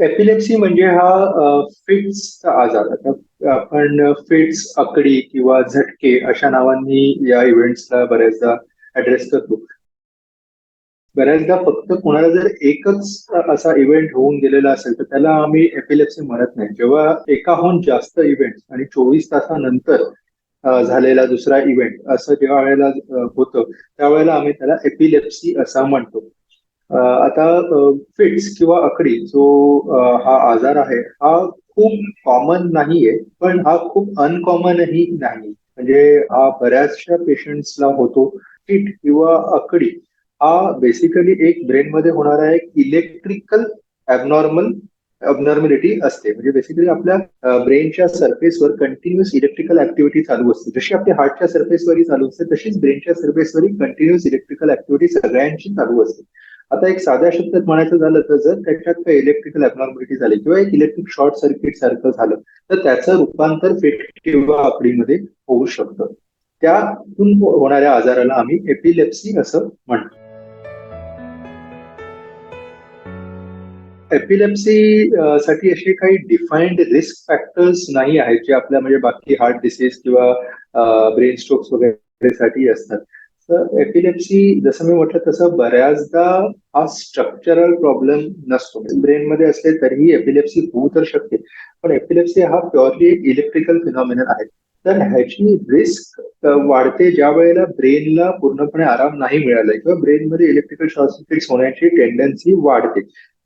Epilepsy म्हणजे हा फिट्सचा आजार. आता आपण फिट्स आकडी किंवा झटके अशा नावांनी या इव्हेंट्सला बऱ्याचदा ऍड्रेस करतो. बऱ्याचदा फक्त कोणाला जर एकच असा इव्हेंट होऊन गेलेला असेल तर त्याला आम्ही एपिलेप्सी म्हणत नाही. जेव्हा एकाहून जास्त इव्हेंट आणि चोवीस तासानंतर झालेला दुसरा इव्हेंट असं जेव्हा वेळेला होतं त्यावेळेला आम्ही त्याला एपिलेप्सी असा म्हणतो. आता फिट्स किंवा आकडी जो हा आजार आहे हा खूप कॉमन नाहीये पण हा खूप अनकॉमनही नाही. म्हणजे हा बऱ्याचशा पेशंट्सला होतो. फिट किंवा अकडी हा बेसिकली एक ब्रेनमध्ये होणारा एक इलेक्ट्रिकल ॲबनॉर्मल अबनॉर्मॅलिटी असते. म्हणजे बेसिकली आपल्या ब्रेनच्या सरफेसवर कंटिन्युअस इलेक्ट्रिकल ऍक्टिव्हिटी चालू असते. जशी आपल्या हार्टच्या सरफेसवरही चालू असते तशीच ब्रेनच्या सरफेसवरही कंटिन्युअस इलेक्ट्रिकल ऍक्टिव्हिटी सगळ्यांची चालू असते. आता एक साध्या शब्दात म्हणायचं झालं तर जर त्याच्यात काही इलेक्ट्रिकल अबनॉर्मॅलिटी झाली किंवा एक इलेक्ट्रिक शॉर्ट सर्किट सारखं झालं तर त्याचं रूपांतर फेट किंवा आकडीमध्ये होऊ शकतं. त्यातून होणाऱ्या आजाराला आम्ही एपिलेप्सी असं म्हणतो. एपिलेप्सी साठी असे काही डिफाईन्ड रिस्क फॅक्टर्स नाही आहेत जे आपल्या म्हणजे बाकी हार्ट डिसीज किंवा ब्रेन स्ट्रोक्स वगैरे साठी असतात. तर एपिलेप्सी जसं मी म्हटलं तसं बऱ्याचदा हा स्ट्रक्चरल प्रॉब्लेम नसतो. ब्रेनमध्ये असले तरीही एपिलेप्सी होऊ तर शकते. पण एपिलेप्सी हा प्युअरली एक इलेक्ट्रिकल फिनॉमिनल आहे. तर ह्याची रिस्क वाढते ज्या वेळेला ब्रेनला पूर्णपणे आराम नाही मिळाला किंवा ब्रेनमध्ये इलेक्ट्रिकल शॉर्ट सर्किट्स होण्याची टेंडन्सी वाढते.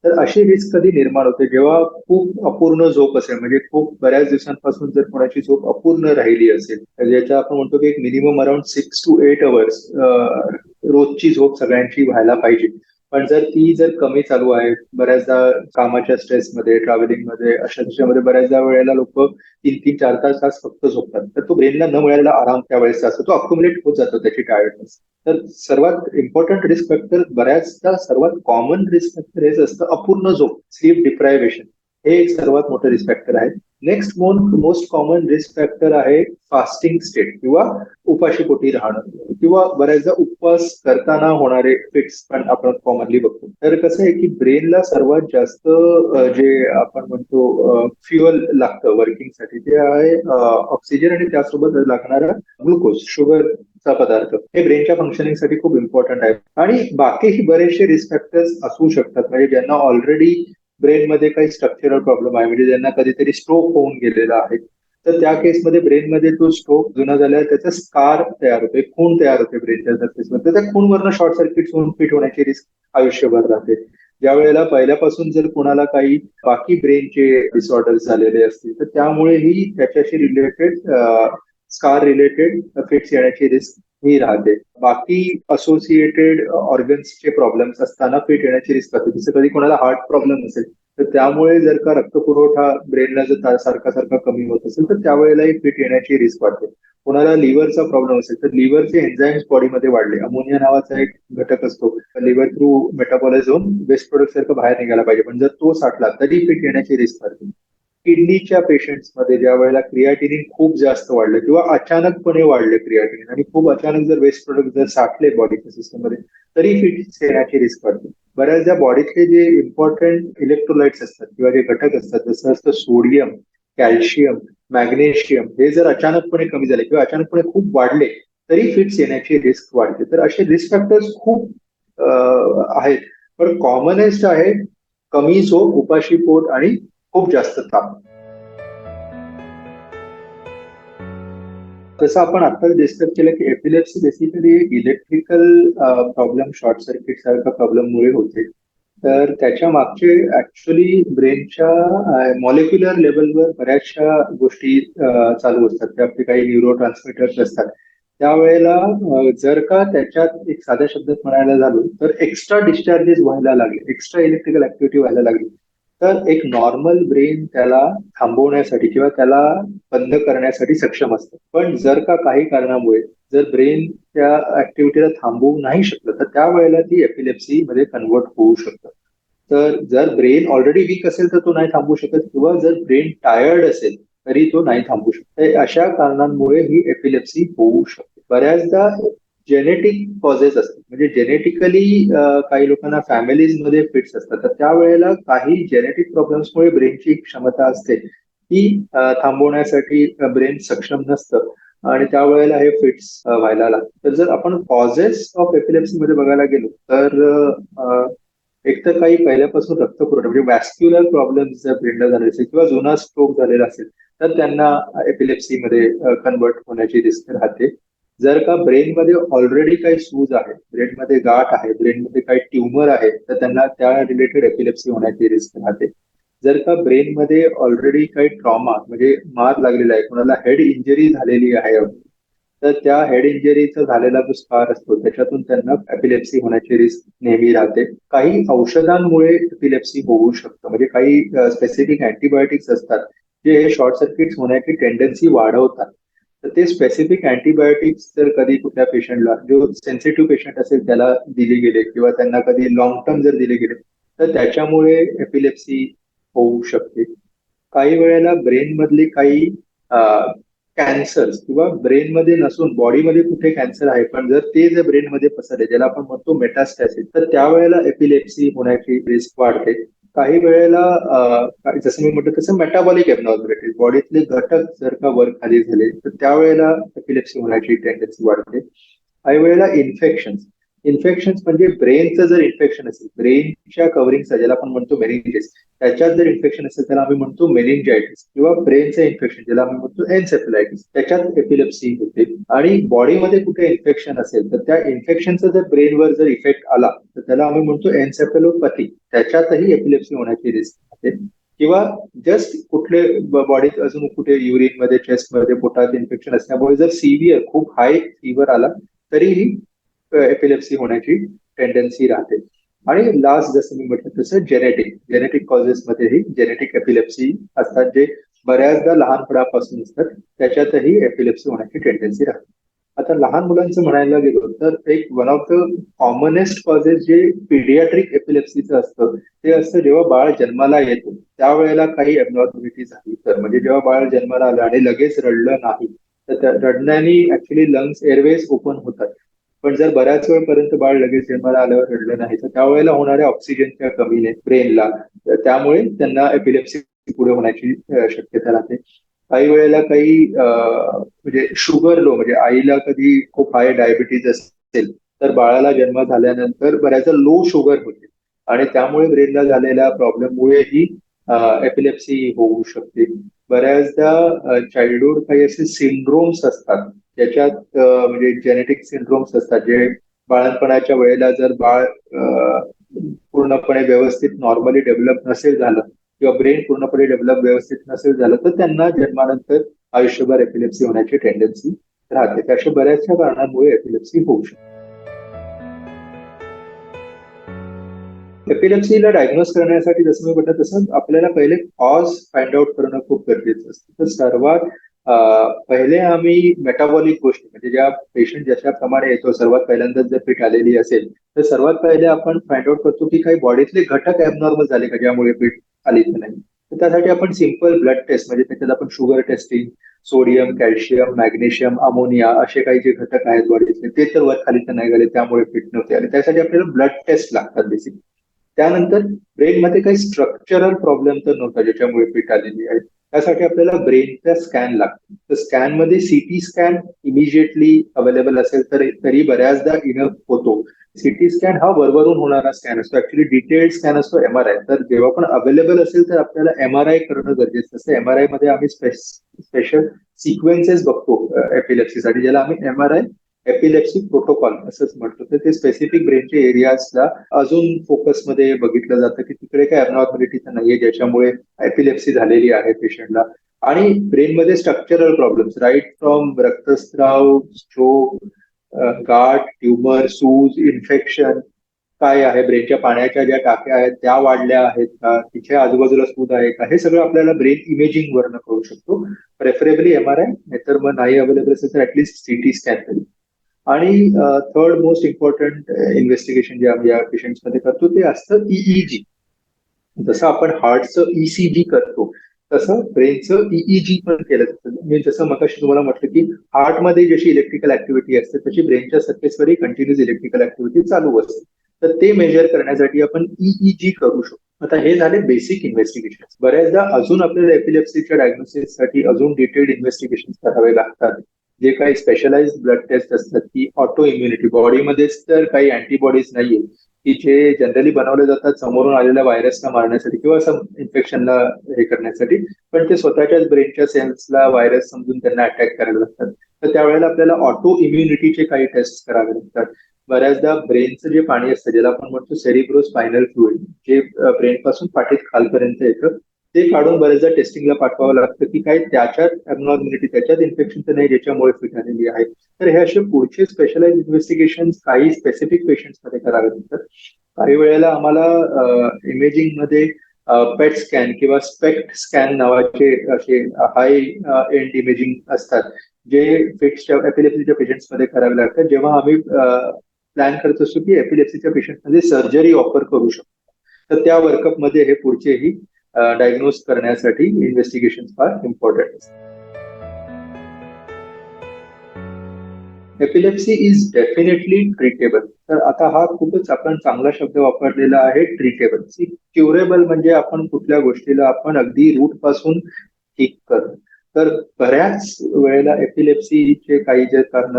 तर अशी रिस्क कधी निर्माण होते? जेव्हा खूप अपूर्ण झोप असेल म्हणजे खूप बऱ्याच दिवसांपासून जर कोणाची झोप अपूर्ण राहिली असेल तर ज्याच्या आपण म्हणतो की एक minimum around six to eight hours रोजची झोप सगळ्यांची व्हायला पाहिजे. पण जर ती जर कमी चालू आहे बऱ्याचदा कामाच्या स्ट्रेसमध्ये ट्रॅव्हलिंगमध्ये अशा दिवसामध्ये बऱ्याचदा वेळेला लोक तीन तीन चार तास तास फक्त झोपतात. तर तो ब्रेनला न मिळालेला आराम त्यावेळेस असतो तो अक्युमुलेट होत जातो त्याची टायर्डनेस तर सर्वात इम्पॉर्टंट रिस्क फॅक्टर बऱ्याचदा सर्वात कॉमन रिस्क फॅक्टर हेच असतं अपूर्ण झोप स्लीप डिप्रायव्हेशन हे एक सर्वात मोठं रिस्क फॅक्टर आहे. Next most common risk factor आहे फास्टिंग स्टेट किंवा उपाशी पोटी राहणं. किंवा बऱ्याचदा उपवास करताना होणारे फिट्स पण आपण कॉमनली बघतो. तर कसं आहे की ब्रेनला सर्वात जास्त जे आपण म्हणतो फ्युअल लागतं वर्किंगसाठी ते आहे ऑक्सिजन आणि त्यासोबत लागणारा ग्लुकोज शुगर चा पदार्थ. हे ब्रेनच्या फंक्शनिंगसाठी खूप इम्पॉर्टंट आहे. आणि बाकीही बरेचसे रिस्क फॅक्टर्स असू शकतात. म्हणजे ज्यांना ऑलरेडी ब्रेनमध्ये काही स्ट्रक्चरल प्रॉब्लेम आहे. म्हणजे ज्यांना कधीतरी स्ट्रोक होऊन गेलेला आहे. तर त्या केसमध्ये ब्रेनमध्ये तो स्ट्रोक जुना झाल्यावर त्याचा स्कार तयार होते. खून तयार होते ब्रेनच्या सरफेसमध्ये त्या खूनवरनं शॉर्ट सर्किट होऊन फिट होण्याची रिस्क आयुष्यभर राहते. ज्या वेळेला पहिल्यापासून जर कोणाला काही बाकी ब्रेनचे डिसऑर्डर्स झालेले असतील तर त्यामुळेही त्याच्याशी रिलेटेड स्कार रिलेटेड फिट्स येण्याची रिस्क ही राहते. बाकी असोसिएटेड ऑर्गन्सचे प्रॉब्लेम्स असताना फिट येण्याची रिस्क असते. जसं कधी कोणाला हार्ट प्रॉब्लेम असेल तर त्यामुळे जर का रक्तपुरवठा ब्रेनला जर सारखा सारखा कमी होत असेल तर त्यावेळेलाही फिट येण्याची रिस्क वाढते. कोणाला लिव्हरचा प्रॉब्लेम असेल तर लिव्हरचे एन्झाईम्स बॉडीमध्ये वाढले. अमोनिया नावाचा एक घटक असतो. लिव्हर थ्रू मेटाबॉलाइज होऊन वेस्ट प्रोडक्ट सारखं बाहेर निघायला पाहिजे. पण जर तो साठला तरी फिट येण्याची रिस्क वाढते. किडनीच्या पेशंट्समध्ये ज्या वेळेला क्रियाटिनिन खूप जास्त वाढलं किंवा अचानकपणे वाढले क्रियाटिनिन आणि खूप अचानक जर वेस्ट प्रोडक्ट जर साठले बॉडीच्या सिस्टममध्ये तरी फिट येण्याची रिस्क वाढते. बऱ्याचदा बॉडीतले जे इम्पॉर्टंट इलेक्ट्रोलाइट्स असतात किंवा जे घटक असतात जसं असतं सोडियम कॅल्शियम मॅग्नेशियम हे जर अचानकपणे कमी झाले किंवा अचानकपणे खूप वाढले तरी फिट्स येण्याची रिस्क वाढते. तर असे रिस्क फॅक्टर्स खूप आहेत. पण कॉमनेस्ट आहे कमी झोप उपाशी पोट आणि खूप जास्त ताप. जसं आपण आता डिस्कस केलं की epilepsy basically electrical problem short circuit सारख्या प्रॉब्लेम मुळे होते. तर त्याच्या मागचे ऍक्च्युली ब्रेनच्या मॉलिक्युलर लेवलवर बऱ्याचशा गोष्टी चालू असतात. त्या आपले काही न्यूरो ट्रान्समिटर्स असतात. त्यावेळेला जर का त्याच्यात एक साध्या शब्दात म्हणायला झालो तर एक्स्ट्रा डिस्चार्जेस व्हायला लागले. एक्स्ट्रा इलेक्ट्रिकल ऍक्टिव्हिटी व्हायला लागली. तर एक नॉर्मल ब्रेन त्याला थांबवण्यासाठी किंवा त्याला बंद करण्यासाठी सक्षम असतं. पण जर का काही कारणामुळे जर ब्रेन त्या ऍक्टिव्हिटीला थांबवू नाही शकलं तर त्यावेळेला ती एपिलेप्सी मध्ये कन्वर्ट होऊ शकतं. तर जर ब्रेन ऑलरेडी वीक असेल तर तो नाही थांबू शकत. किंवा जर ब्रेन टायर्ड असेल तरी तो नाही थांबू शकत. अशा कारणांमुळे ही एपिलेप्सी होऊ शकते. बऱ्याचदा जेनेटिक कॉजेस असतात. म्हणजे जेनेटिकली काही लोकांना फॅमिलीजमध्ये फिट्स असतात. तर त्यावेळेला काही जेनेटिक प्रॉब्लेम्समुळे ब्रेनची क्षमता असते. ती थांबवण्यासाठी ब्रेन सक्षम नसतं. आणि त्यावेळेला हे फिट्स व्हायला लागतात तर जर आपण कॉजेस ऑफ एपिलेप्सी मध्ये बघायला गेलो तर एक तर काही पहिल्यापासून रक्तपुरवठा म्हणजे वॅस्क्युलर प्रॉब्लेम्स जर ब्रेनला झाले असेल किंवा जुना स्ट्रोक झालेला असेल तर त्यांना एपिलेप्सीमध्ये कन्वर्ट होण्याची रिस्क राहते. जर का ब्रेनमध्ये ऑलरेडी काही सूज आहे ब्रेनमध्ये गाठ आहे ब्रेनमध्ये काही ट्युमर आहे तर त्यांना त्या रिलेटेड एपिलेप्सी होण्याची रिस्क राहते. जर का ब्रेनमध्ये ऑलरेडी काही ट्रॉमा म्हणजे मार लागलेला आहे कोणाला हेड इंजरी झालेली आहे तर त्या हेड इंजरीचा झालेला जो स्कार असतो त्याच्यातून त्यांना एपिलेप्सी होण्याची रिस्क नेहमी राहते. काही औषधांमुळे एपिलेप्सी होऊ शकतं म्हणजे काही स्पेसिफिक अँटीबायोटिक्स असतात जे हे शॉर्ट सर्किट होण्याची टेंडन्सी वाढवतात. तर ते स्पेसिफिक अँटीबायोटिक्स जर कधी कुठल्या पेशंटला जो सेन्सिटिव्ह पेशंट असेल त्याला दिले गेले किंवा त्यांना कधी लॉंग टर्म जर दिले गेले तर त्याच्यामुळे एपिलेप्सी होऊ शकते. काही वेळेला ब्रेन मधले काही कॅन्सर किंवा ब्रेनमध्ये नसून बॉडीमध्ये कुठे कॅन्सर आहे पण जर ते जर ब्रेनमध्ये पसरले ज्याला आपण म्हणतो मेटास्टॅसिस तर त्यावेळेला एपिलेप्सी होण्याची रिस्क वाढते. काही वेळेला जसं मी म्हटलं तसं मेटाबॉलिक एबनॉर्मॅलिटीज बॉडीतले घटक जर का वर खाली झाले तर त्यावेळेला एपिलेप्सी होण्याची टेंडन्सी वाढते. काही वेळेला इन्फेक्शन इन्फेक्शन म्हणजे ब्रेनचं जर इन्फेक्शन असेल ब्रेनच्या कव्हरिंगचा ज्याला आपण म्हणतो मेनिंजेस त्याच्यात जर इन्फेक्शन असेल त्याला आम्ही म्हणतो मेनिंजायटिस किंवा ब्रेनचं इन्फेक्शन ज्याला आम्ही म्हणतो एन्सेफलायटिस त्याच्यात एपिलेप्सी होते. आणि बॉडीमध्ये कुठे इन्फेक्शन असेल तर त्या इन्फेक्शनचा जर ब्रेनवर जर इफेक्ट आला तर त्याला आम्ही म्हणतो एन्सेफेलोपॅथी त्याच्यातही एपिलेप्सी होण्याची रिस्क असते किंवा जस्ट कुठले बॉडीत अजून कुठे युरिनमध्ये चेस्टमध्ये पोटात इन्फेक्शन असल्यामुळे जर सिव्हिअर खूप हाय फीवर आला तरीही एपिलेप्सी होण्याची टेंडन्सी राहते. आणि लास्ट जसं मी म्हटलं तसं जेनेटिक जेनेटिक कॉजेस मध्येही जेनेटिक एपिलेप्सी असतात जे बऱ्याचदा लहानपणापासून असतात. त्याच्यातही एपिलेप्सी होण्याची टेंडन्सी राहते. आता लहान मुलांचं म्हणायला गेलो तर एक one of the commonest causes जे पिडियाट्रिक एपिलेप्सीचं असतं ते असतं जेव्हा बाळ जन्माला येतो. त्यावेळेला काही एबनॉर्मॅलिटी झाली तर म्हणजे जेव्हा बाळ जन्माला आलं आणि लगेच रडलं नाही तर रडण्याने ऍक्च्युली लंग्स एअरवेज ओपन होतात. पण जर बऱ्याच वेळपर्यंत बाळ लगेच जन्माला आल्यावर रडलं नाही तर त्यावेळेला होणाऱ्या ऑक्सिजनच्या कमीने ब्रेनला त्यामुळे त्यांना एपिलेप्सी पुढे होण्याची शक्यता राहते. काही वेळेला काही म्हणजे शुगर लो म्हणजे आईला कधी खूप हाय डायबिटीज असेल तर बाळाला जन्म झाल्यानंतर बऱ्याचदा लो शुगर होते. आणि त्यामुळे ब्रेनला झालेल्या प्रॉब्लेममुळेही एपिलेप्सी होऊ शकते. बऱ्याचदा चाइल्डहुड काही असे सिंड्रोम्स असतात. ज्याच्यात म्हणजे जेनेटिक सिंड्रोम्स असतात. जे बाळणपणाच्या वेळेला जर बाळ पूर्णपणे व्यवस्थित नॉर्मली डेव्हलप नसेल झालं किंवा ब्रेन पूर्णपणे डेव्हलप व्यवस्थित नसेल झालं तर त्यांना जन्मानंतर आयुष्यभर एपिलेप्सी होण्याची टेंडन्सी राहते. अशा बऱ्याचशा कारणांमुळे एपिलेप्सी होऊ शकते. एपिलेप्सीला डायग्नोज करण्यासाठी जसं मी म्हटलं तसं आपल्याला पहिले कॉज फाइंड आउट करणं खूप गरजेचं असतं. तर सर्वात पहिले आम्ही मेटाबॉलिक गोष्टी म्हणजे ज्या पेशंट ज्याच्या प्रमाणे येतो सर्वात पहिल्यांदा जर फिट आलेली असेल तर सर्वात पहिले आपण फाइंड आउट करतो की काही बॉडीतले घटक ऍबनॉर्मल झाले का ज्यामुळे फिट आली की नाही. तर त्यासाठी आपण सिंपल ब्लड टेस्ट म्हणजे त्याच्यात आपण sugar testing sodium calcium magnesium ammonia असे काही जे घटक आहेत बॉडीतले ते तर वर खाली तर नाही झाले त्यामुळे फिट नव्हते आणि त्यासाठी आपल्याला ब्लड टेस्ट लागतात बेसिक त्यानंतर ब्रेनमध्ये काही स्ट्रक्चरल प्रॉब्लेम तर नव्हता ज्याच्यामुळे फिट आलेली आहे. त्यासाठी आपल्याला ब्रेनचा स्कॅन लागतो. तर स्कॅनमध्ये सिटी स्कॅन इमिजिएटली अवेलेबल असेल तर तरी बऱ्याचदा इनफ होतो. सिटी स्कॅन हा वरवरून होणारा स्कॅन असतो. ऍक्च्युली डिटेल्ड स्कॅन असतो एमआरआय तर जेव्हा पण अवेलेबल असेल तर आपल्याला एमआरआय करणं गरजेचं असतं. एमआरआयमध्ये आम्ही स्पेशल सिक्वेन्सेस बघतो एपिलेप्सीसाठी ज्याला आम्ही एमआरआय एपिलेप्सी प्रोटोकॉल असंच म्हणतो तर ते स्पेसिफिक ब्रेनच्या एरियाजला अजून फोकसमध्ये बघितलं जातं की तिकडे काय अबनॉर्मॅलिटी तर नाहीये ज्याच्यामुळे एपिलेप्सी झालेली आहे पेशंटला आणि ब्रेनमध्ये स्ट्रक्चरल प्रॉब्लेम्स राईट फ्रॉम रक्तस्राव स्ट्रोक गाठ ट्युमर सूज इन्फेक्शन काय आहे ब्रेनच्या पाण्याच्या ज्या टाक्या आहेत त्या वाढल्या आहेत का तिथे आजूबाजूला सूद आहे का हे सगळं आपल्याला ब्रेन इमेजिंग वरनं कळू शकतो. प्रेफरेबली नाही नाहीतर मग नाही अवेलेबल असेल तर ऍटलीस्ट सिटी स्कॅन तरी. आणि थर्ड मोस्ट इम्पॉर्टंट इन्व्हेस्टिगेशन जे आम्ही या पेशंटमध्ये करतो ते असतं ईईजी जसं आपण हार्टचं ईसीजी करतो तसं ब्रेनचं ईईजी पण केलं जातं. मी जसं मग तुम्हाला म्हटलं की हार्टमध्ये जशी इलेक्ट्रिकल ऍक्टिव्हिटी असते तशी ब्रेनच्या सर्फेसवरही कंटिन्युअस इलेक्ट्रिकल ऍक्टिव्हिटी चालू असते. तर ते मेजर करण्यासाठी आपण ईईजी करू शकतो. आता हे झाले बेसिक इन्व्हेस्टिगेशन बऱ्याचदा अजून आपल्याला एपिलेप्सीच्या डायग्नोसिससाठी अजून डिटेल्ड इन्व्हेस्टिगेशन करावे लागतात. जे काही स्पेशलाइज ब्लड टेस्ट असतात की ऑटो इम्युनिटी बॉडीमध्येच तर काही अँटीबॉडीज नाहीये. की जे जनरली बनवले जातात समोरून आलेल्या व्हायरसला मारण्यासाठी किंवा सम इन्फेक्शनला हे करण्यासाठी पण ते स्वतःच्याच ब्रेनच्या सेल्सला व्हायरस समजून त्यांना अटॅक करायला लागतात. तर त्यावेळेला आपल्याला ऑटो इम्युनिटीचे काही टेस्ट करावे लागतात. बऱ्याचदा ब्रेनचं जे पाणी असतं ज्याला आपण म्हणतो सेरिब्रो स्पायनल फ्लुइड जे ब्रेन पासून पाठीत खालपर्यंत येतं ते काढून बरेचदा टेस्टिंगला पाठवावं लागतं की काय त्याच्यात अबनॉर्मॅलिटी त्याच्यात इन्फेक्शन तर नाही ज्याच्यामुळे फिट आलेली आहे. तर हे असे पुढचे स्पेशलाइज इन्व्हेस्टिगेशन काही स्पेसिफिक पेशंट्समध्ये करावे लागतात. काही वेळेला आम्हाला इमेजिंगमध्ये पेट स्कॅन किंवा स्पेक्ट स्कॅन नावाचे असे हाय एंड इमेजिंग असतात जे फिट्सच्या एपिलेप्सीच्या पेशंट्समध्ये करावे लागतात. जेव्हा आम्ही प्लॅन करत असतो की एपिलेप्सीच्या पेशंटमध्ये सर्जरी ऑफर करू शकतो. तर त्या वर्कअपमध्ये हे पुढचेही डायग्नोज करण्यासाठी इन्व्हेस्टिगेशन फार इम्पॉर्टंट असतात. एपिलेप्सी इज डेफिनेटली ट्रीटेबल तर आता हा खूपच आपण चांगला शब्द वापरलेला आहे ट्रीटेबल क्युरेबल म्हणजे आपण कुठल्या गोष्टीला आपण अगदी रूटपासून ठीक करतो तर बऱ्याच वेळेला एपिलेप्सीचे काही जे कारण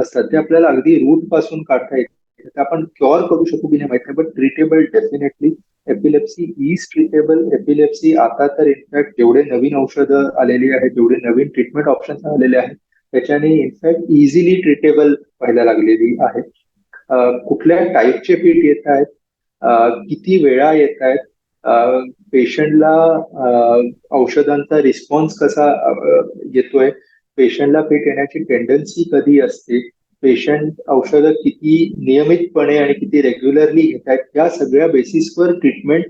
असतात ते आपल्याला अगदी रूटपासून काढता येत आपण क्युअर करू शकू की नाही माहीत नाही but treatable definitely epilepsy is treatable epilepsy आता तर इनफॅक्ट जेवढे नवीन औषधं आलेली आहेत जेवढे नवीन ट्रीटमेंट ऑप्शन आलेले आहेत त्याच्याने इनफॅक्ट इझिली ट्रीटेबल व्हायला लागलेली आहे. कुठल्या टाईपचे पीठ येत आहेत? किती वेळा येत आहेत? पेशंटला औषधांचा रिस्पॉन्स कसा येतोय? पेशंटला पीठ येण्याची टेंडन्सी कधी असते? पेशंट औषधं किती नियमितपणे आणि किती रेग्युलरली घेत आहेत या सगळ्या बेसिसवर ट्रीटमेंट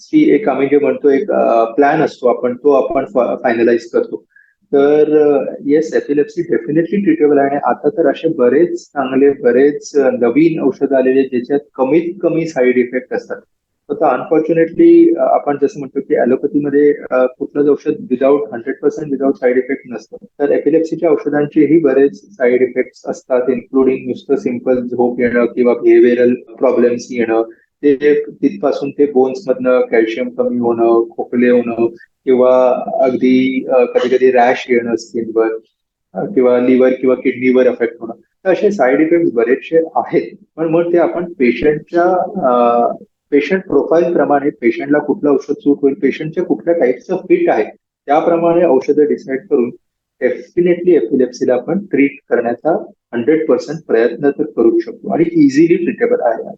ची एक आम्ही जे म्हणतो एक प्लॅन असतो आपण तो आपण फायनलाइज करतो. तर येस एपिलेप्सी डेफिनेटली ट्रीटेबल आहे आणि आता तर असे बरेच चांगले बरेच नवीन औषध आलेले ज्याच्यात कमीत कमी साईड इफेक्ट असतात. आता अनफॉर्च्युनेटली uh, आपण जसं म्हणतो की ॲलोपॅथीमध्ये uh, कुठलंच औषध without hundred percent without side effect नसतं. तर एपिलेप्सीच्या औषधांचेही बरेच साईड इफेक्ट्स असतात इन्क्लुडिंग नुसतं सिंपल झोप येणं किंवा बिहेवियरल प्रॉब्लेम्स येणं. ते तिथपासून ते बोन्स मधनं कॅल्शियम कमी होणं खोकले होणं किंवा अगदी कधी कधी रॅश येणं स्किनवर uh, किंवा लिव्हर किंवा किडनीवर इफेक्ट होणं. तर असे साईड इफेक्ट बरेचसे आहेत. पण मग ते आपण पेशंटच्या पेशंट प्रोफाईल प्रमाणे पेशंटला कुठलं औषध सूट होईल पेशंटच्या कुठल्या टाईपचं फिट आहे त्याप्रमाणे औषधं डिसाईड करून डेफिनेटली एपिलेप्सीला आपण ट्रीट करण्याचा हंड्रेड पर्सेंट प्रयत्न तर करू शकतो. आणि इझिली ट्रीटेबल आहे.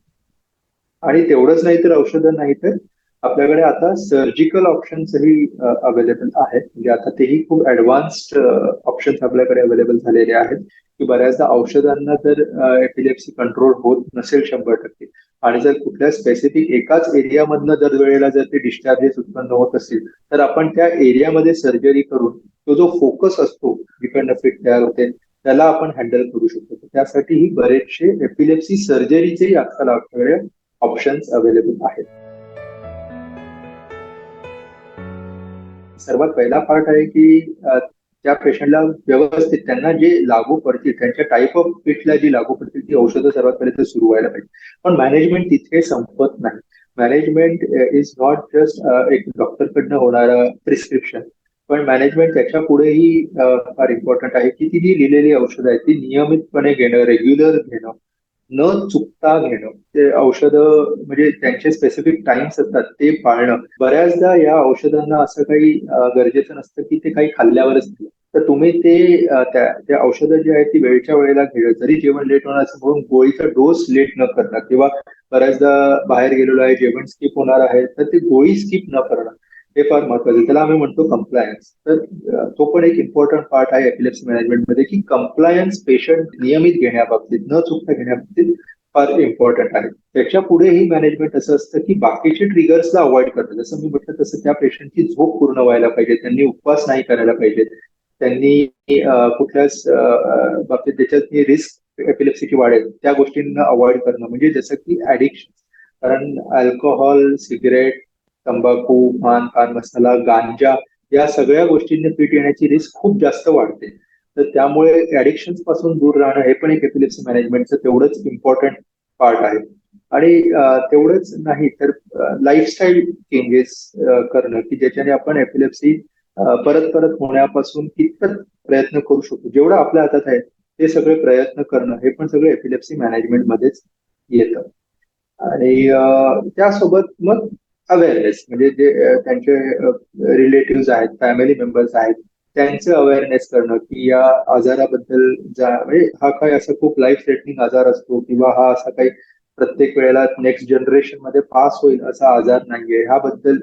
आणि तेवढंच नाही तर औषधं नाही तर आपल्याकडे आता सर्जिकल ऑप्शन्सही अवेलेबल आहेत. म्हणजे आता तेही खूप ऍडव्हान्स्ड ऑप्शन्स आपल्याकडे अवेलेबल झालेले आहेत. की बऱ्याचदा औषधांना जर एपिलेप्सी कंट्रोल होत नसेल शंभर टक्के आणि जर कुठल्या स्पेसिफिक एकाच एरियामधनं दरवेळेला जर ते डिस्चार्जेस उत्पन्न होत असतील तर आपण त्या एरियामध्ये सर्जरी करून तो जो फोकस असतो जिकडनं फिट तयार होते त्याला आपण हँडल करू शकतो. त्यासाठीही बरेचसे एपिलेप्सी सर्जरीचेही आजकाल आपल्याकडे ऑप्शन्स अवेलेबल आहेत. सर्वात पहिला पार्ट आहे की त्या पेशंटला व्यवस्थित त्यांना जे लागू पडतील त्यांच्या टाईप ऑफ फिटला जी लागू पडतील ती औषधं सर्वात पहिले सुरू व्हायला पाहिजे. पण मॅनेजमेंट तिथे संपत नाही. मॅनेजमेंट इज नॉट जस्ट एक डॉक्टरकडनं होणारं प्रिस्क्रिप्शन पण मॅनेजमेंट त्याच्या पुढेही फार इम्पॉर्टंट आहे की ती जी लिहिलेली औषधं आहेत ती नियमितपणे घेणं रेग्युलर घेणं. न चुकता घेणं ते औषधं म्हणजे त्यांचे स्पेसिफिक टाइम्स असतात ते पाळणं. बऱ्याचदा या औषधांना असं काही गरजेचं नसतं की ते काही खाल्ल्यावरच तर तुम्ही ते त्या औषधं जी आहेत ती वेळच्या वेळेला घेणं जरी जेवण लेट होणार असं म्हणून गोळीचा डोस लेट न करणं किंवा बऱ्याचदा बाहेर गेलेलो आहे जेवण स्किप होणार आहे तर ते गोळी स्किप न करणं. हे फार महत्वाचं त्याला आम्ही म्हणतो कम्प्लायन्स तर तो पण एक इम्पॉर्टंट पार्ट आहे एपिलेप्सी मॅनेजमेंटमध्ये की कंप्लायन्स पेशंट नियमित घेण्याबाबतीत न चुकता घेण्याबाबतीत फार इम्पॉर्टंट आहे. त्याच्या पुढेही मॅनेजमेंट असं असतं की बाकीचे ट्रिगर्सला अवॉइड करणं. जसं मी म्हटलं तसं त्या पेशंटची झोप पूर्ण व्हायला पाहिजे. त्यांनी उपवास नाही करायला पाहिजेत त्यांनी कुठल्याच बाबतीत त्याच्यात रिस्क एपिलेप्सीची वाढेल. त्या गोष्टींना अवॉइड करणं. म्हणजे जसं की ऍडिक्शन कारण अल्कोहोल सिगरेट तंबाखू पान पान मसाला गांजा या सगळ्या गोष्टींनी पीठ येण्याची रिस्क खूप जास्त वाढते. तर त्यामुळे ऍडिक्शनपासून दूर राहणं हे पण एक एपिलेप्सी मॅनेजमेंटचं तेवढंच इम्पॉर्टंट पार्ट आहे. आणि तेवढंच नाही तर लाईफस्टाईल चेंजेस करणं की ज्याच्याने आपण एपिलेप्सी परत परत होण्यापासून कितपत प्रयत्न करू शकतो. जेवढं आपल्या हातात आहे ते सगळे प्रयत्न करणं हे पण सगळं एपिलेप्सी मॅनेजमेंट मध्येच येतं. आणि त्यासोबत मग अवेअरनेस म्हणजे जे त्यांचे रिलेटिव्ह आहेत फॅमिली मेंबर्स आहेत त्यांचं अवेअरनेस करणं की या आजाराबद्दल म्हणजे हा काही असा खूप लाईफ थ्रेटनिंग आजार असतो किंवा हा असा काही प्रत्येक वेळेला नेक्स्ट जनरेशनमध्ये पास होईल असा आजार नाहीये. ह्याबद्दल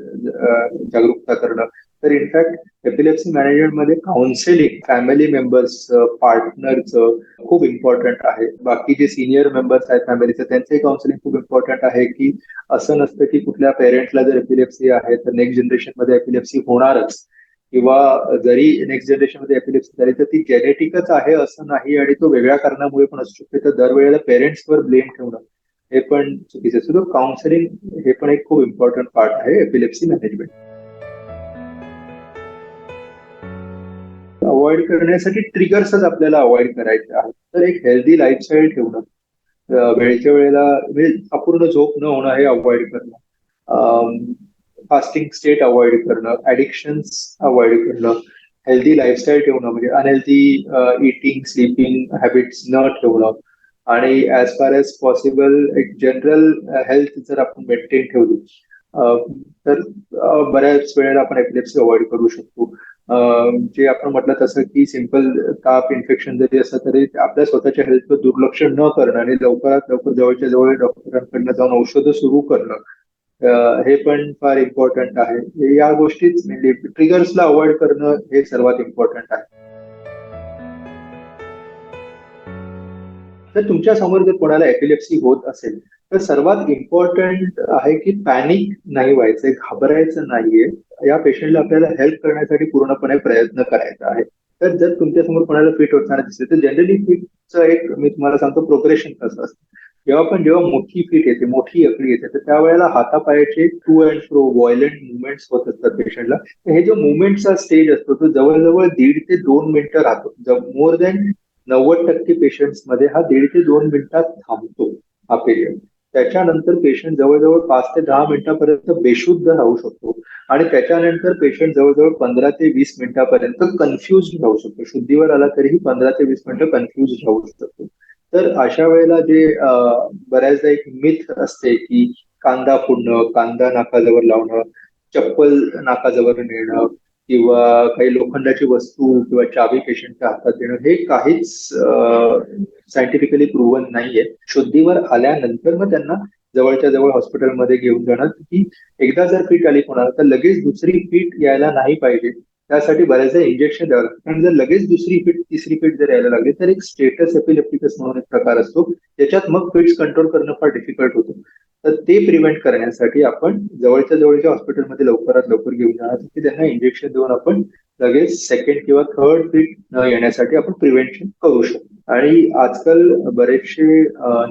जागरूकता करणं. तर इनफॅक्ट एपिलेप्सी मॅनेजमेंटमध्ये काउन्सिलिंग फॅमिली मेंबर्स पार्टनरचं खूप इम्पॉर्टंट आहे. बाकी जे सिनियर मेंबर्स आहेत फॅमिलीचं त्यांचंही काउन्सिलिंग खूप इम्पॉर्टंट आहे की असं नसतं की कुठल्या पेरेंट्सला जर एपिलेप्सी आहे तर नेक्स्ट जनरेशनमध्ये एपिलेप्सी होणारच. किंवा जरी नेक्स्ट जनरेशनमध्ये एपिलेप्सी झाली तर ती जेनेटिकच आहे असं नाही आणि तो वेगळ्या कारणामुळे पण असू शकते. तर दरवेळेला पेरेंट्सवर ब्लेम ठेवणं. हे पण चुकीचं असतो काउन्सिलिंग हे पण एक खूप इम्पॉर्टंट पार्ट आहे. एपिलेप्सी मॅनेजमेंट अवॉइड करण्यासाठी ट्रिगर्सच आपल्याला अवॉइड करायचे आहेत. तर एक हेल्दी लाईफस्टाईल ठेवणं. वेळच्या वेळेला म्हणजे अपूर्ण झोप न होणं हे अवॉइड करणं. फास्टिंग स्टेट अवॉइड करणं. ऍडिक्शन अवॉइड करणं. हेल्दी लाईफस्टाईल ठेवणं. म्हणजे अनहेल्दी इटिंग स्लीपिंग हॅबिट्स न ठेवणं. आणि ॲज फार एज पॉसिबल एक जनरल हेल्थ जर आपण मेंटेन ठेवली uh, तर uh, बऱ्याच वेळेला आपण एपिलेप्सी अवॉइड करू शकतो. Uh, जे आपण म्हटलं तसं की सिंपल ताप इन्फेक्शन जरी असं तरी आपल्या स्वतःच्या हेल्थवर दुर्लक्ष न करणं आणि लवकरात लवकर जवळच्या जवळ डॉक्टरांकडनं जाऊन औषधं सुरू करणं हे पण फार इम्पॉर्टंट आहे. या गोष्टीच म्हणजे ट्रिगर्सला अवॉइड करणं हे सर्वात इम्पॉर्टंट आहे. तर तुमच्यासमोर जर कोणाला एपिलेप्सी होत असेल तर सर्वात इम्पॉर्टंट आहे की पॅनिक नाही व्हायचंय घाबरायचं नाहीये. या पेशंटला आपल्याला हेल्प करण्यासाठी पूर्णपणे प्रयत्न करायचा आहे. तर जर तुमच्यासमोर कोणाला फिट होताना दिसते तर जनरली फिटचं एक मी तुम्हाला सांगतो प्रोग्रेशन कसं असतं. जेव्हा पण जेव्हा मोठी फिट येते मोठी अकडी येते तर त्यावेळेला हातापायाचे to and fro violent movements होत असतात पेशंटला हे जो मुवमेंटचा स्टेज असतो तो जवळजवळ दीड ते दोन मिनिटं राहतो. मोर दॅन नव्वद टक्के पेशंट्समध्ये हा दीड ते दोन मिनिटात थांबतो हा पिरियड त्याच्यानंतर पेशंट जवळजवळ पाच ते दहा मिनिटापर्यंत बेशुद्ध राहू शकतो आणि त्याच्यानंतर पेशंट जवळजवळ पंधरा ते वीस मिनिटापर्यंत कन्फ्युज राहू शकतो. शुद्धीवर आला तरीही पंधरा ते वीस मिनिटं कन्फ्युज राहू शकतो. तर अशा वेळेला जे बऱ्याचदा एक मिथ असते की कांदा फोडणं कांदा नाकाजवळ लावणं चप्पल नाकाजवळ नेणं किंवा काही लोखंडाची वस्तू किंवा चावी पेशंटच्या हातात देणं हे काहीच सायंटिफिकली प्रूव्हन नाहीये. शुद्धीवर आल्यानंतर मग त्यांना जवळच्या जवळ हॉस्पिटलमध्ये घेऊन जाणं. की एकदा जर फिट आली कोणाला तर लगेच दुसरी फिट यायला नाही पाहिजे. त्यासाठी बऱ्याचदा इंजेक्शन द्यावं लागतं कारण जर लगेच दुसरी फिट तिसरी फिट जर यायला लागली तर एक स्टेटस एपिलेप्टिकस म्हणून एक प्रकार असतो. त्याच्यात मग फिट्स कंट्रोल करणं फार डिफिकल्ट होतं. तर ते प्रिव्हेंट करण्यासाठी आपण जवळच्या जवळच्या हॉस्पिटलमध्ये लवकरात लवकर घेऊन जाण्यासाठी त्यांना इंजेक्शन देऊन आपण लगेच सेकंड किंवा थर्ड फिट न येण्यासाठी आपण प्रिव्हेंशन करू शकतो. आणि आजकाल बरेचसे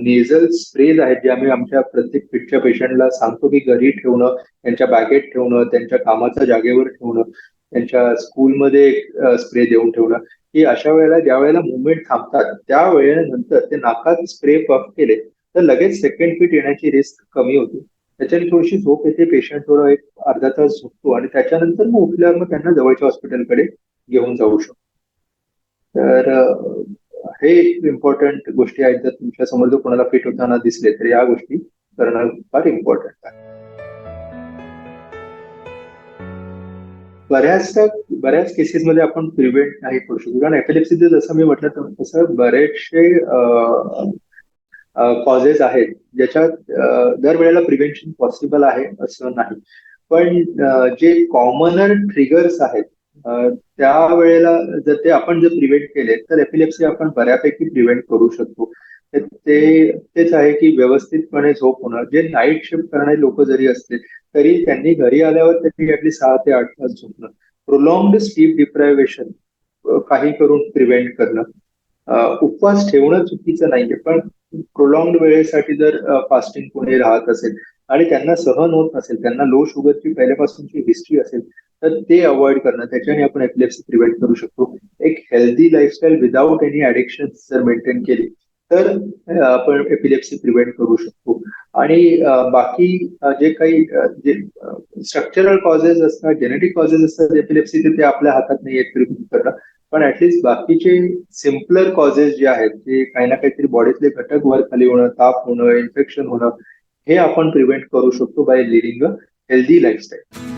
नेझल स्प्रेज आहेत जे आम्ही आमच्या प्रत्येक फिटच्या पेशंटला सांगतो की घरी ठेवणं त्यांच्या बॅगेत ठेवणं त्यांच्या कामाच्या जागेवर ठेवणं त्यांच्या स्कूलमध्ये स्प्रे देऊन ठेवणं. की अशा वेळेला ज्या वेळेला मुवमेंट थांबतात त्या वेळेनंतर ते नाकात स्प्रे पफ केले तर लगेच सेकंड फिट येण्याची रिस्क कमी होते. त्याच्याने थोडीशी झोप येते पेशंट थोडं एक अर्धा तास झोपतो आणि त्याच्यानंतर मग उठल्यावर मग त्यांना जवळच्या हॉस्पिटलकडे घेऊन जाऊ शकतो. तर हे इम्पॉर्टंट गोष्टी आहेत जर तुमच्यासमोर जर कोणाला फिट होताना दिसले तर या गोष्टी करणं फार इम्पॉर्टंट आहे. बऱ्याचशा बऱ्याच केसेसमध्ये आपण प्रिव्हेंट नाही करू शकतो. कारण एपिलेप्सीचं जसं मी म्हटलं तसं बरेचसे कॉजेस आहेत ज्याच्यात दरवेळेला प्रिव्हेन्शन पॉसिबल आहे असं नाही. पण जे कॉमनर ट्रिगर्स आहेत त्यावेळेला जर ते आपण जर प्रिव्हेंट केले तर एपिलेप्सी आपण बऱ्यापैकी प्रिव्हेंट करू शकतो. ते तेच आहे की व्यवस्थितपणे झोप होणं जे नाईट शिफ्ट करणारे लोक जरी असले तरी त्यांनी घरी आल्यावर त्यांनी ऍटली सहा ते आठ तास झोपणं. प्रोलॉंगड स्लीप डिप्रायव्हेशन काही करून प्रिव्हेंट करणं. उपवास ठेवणं चुकीचं नाहीये पण प्रोलॉंग वेळेसाठी जर फास्टिंग कोणी राहत असेल आणि त्यांना सहन होत नसेल त्यांना लो शुगरची पहिल्यापासूनची हिस्ट्री असेल तर ते अवॉइड करणं त्याच्याने आपण एपिलेप्सी प्रिव्हेंट करू शकतो. एक healthy lifestyle without any addiction जर मेंटेन केली तर आपण एपिलेप्सी प्रिव्हेंट करू शकतो. आणि बाकी जे काही जे स्ट्रक्चरल कॉजेस असतात जेनेटिक कॉजेस असतात एपिलेप्सीचे ते आपल्या हातात नाही आहेत प्रिव्हेंट करणं. पण ऍटलिस्ट बाकीचे सिम्पलर कॉजेस जे आहेत जे काही ना काहीतरी बॉडीतले घटक वर खाली होणं ताप होणं इन्फेक्शन होणं हे आपण प्रिव्हेंट करू शकतो by leading a healthy lifestyle